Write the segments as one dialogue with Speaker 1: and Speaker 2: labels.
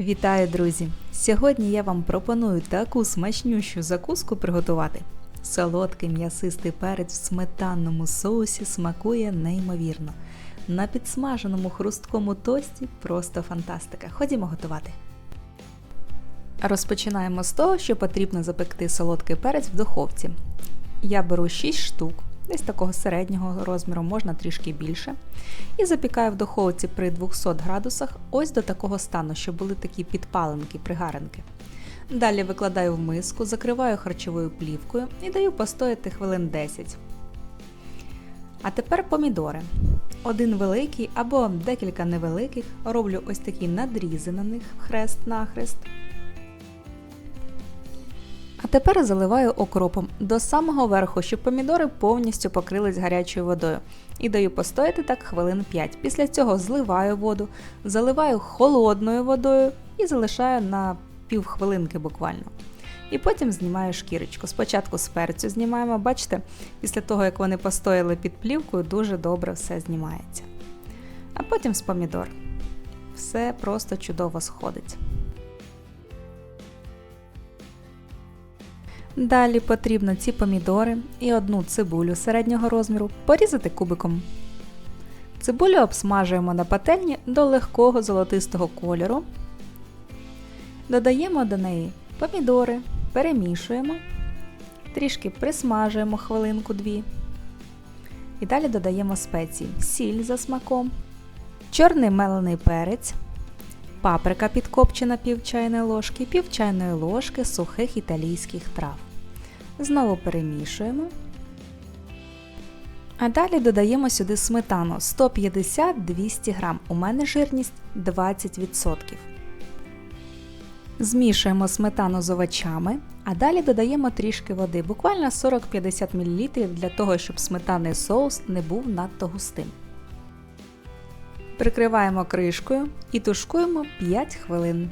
Speaker 1: Вітаю, друзі! Сьогодні я вам пропоную таку смачнющу закуску приготувати. Солодкий м'ясистий перець в сметанному соусі смакує неймовірно. На підсмаженому хрусткому тості просто фантастика. Ходімо готувати. Розпочинаємо з того, що потрібно запекти солодкий перець в духовці. Я беру 6 штук, десь такого середнього розміру, можна трішки більше. І запікаю в духовці при 200 градусах ось до такого стану, щоб були такі підпаленки, пригаринки. Далі викладаю в миску, закриваю харчовою плівкою і даю постояти хвилин 10. А тепер помідори. Один великий або декілька невеликих. Роблю ось такі надрізи на них хрест-нахрест. Тепер заливаю окропом до самого верху, щоб помідори повністю покрились гарячою водою. І даю постояти так хвилин 5. Після цього зливаю воду, заливаю холодною водою і залишаю на півхвилинки буквально. І потім знімаю шкірочку. Спочатку з перцю знімаємо, бачите, після того, як вони постояли під плівкою, дуже добре все знімається. А потім з помідор. Все просто чудово сходить. Далі потрібно ці помідори і одну цибулю середнього розміру порізати кубиком. Цибулю обсмажуємо на пательні до легкого золотистого кольору. Додаємо до неї помідори, перемішуємо, трішки присмажуємо хвилинку-дві. І далі додаємо спеції, сіль за смаком, чорний мелений перець, паприка підкопчена пів чайної ложки, пів чайної ложки сухих італійських трав. Знову перемішуємо. А далі додаємо сюди сметану 150-200 г. У мене жирність 20%. Змішуємо сметану з овочами, а далі додаємо трішки води, буквально 40-50 мл для того, щоб сметанний соус не був надто густим. Прикриваємо кришкою і тушкуємо 5 хвилин.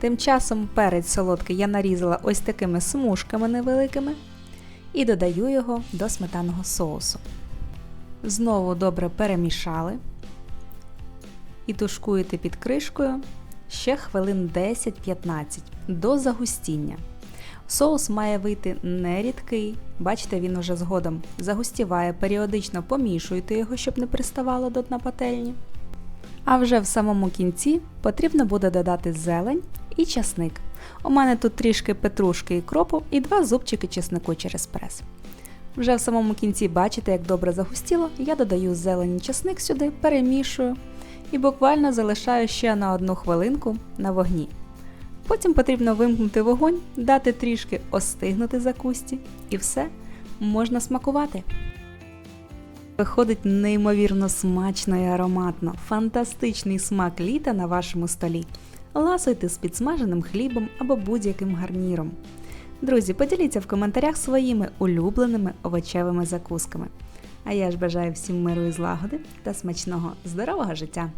Speaker 1: Тим часом перець солодкий я нарізала ось такими смужками невеликими і додаю його до сметанного соусу. Знову добре перемішали і тушкуєте під кришкою ще хвилин 10-15 до загустіння. Соус має вийти не рідкий, бачите, він уже згодом загустіває, періодично помішуйте його, щоб не приставало до дна пательні. А вже в самому кінці потрібно буде додати зелень і часник. У мене тут трішки петрушки і кропу і два зубчики чеснику через прес. Вже в самому кінці бачите, як добре загустіло, я додаю зелень і часник сюди, перемішую і буквально залишаю ще на одну хвилинку на вогні. Потім потрібно вимкнути вогонь, дати трішки остигнути закусті, і все можна смакувати. Виходить неймовірно смачно і ароматно, фантастичний смак літа на вашому столі. Ласуйте з підсмаженим хлібом або будь-яким гарніром. Друзі, поділіться в коментарях своїми улюбленими овочевими закусками. А я ж бажаю всім миру і злагоди та смачного здорового життя!